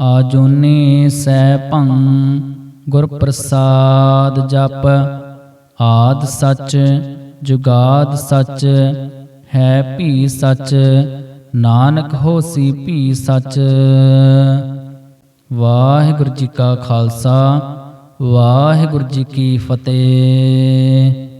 ਆਜੂਨੀ ਸੈਭੰ ਗੁਰ ਪ੍ਰਸਾਦ ਜਪ। ਆਦ ਸੱਚ, ਜੁਗਾਦ ਸੱਚ, ਹੈ ਭੀ ਸੱਚ, ਨਾਨਕ ਹੋਸੀ ਭੀ ਸੱਚ। ਵਾਹਿਗੁਰੂ ਜੀ ਕਾ ਖਾਲਸਾ, ਵਾਹਿਗੁਰੂ ਜੀ ਕੀ ਫਤਿਹ।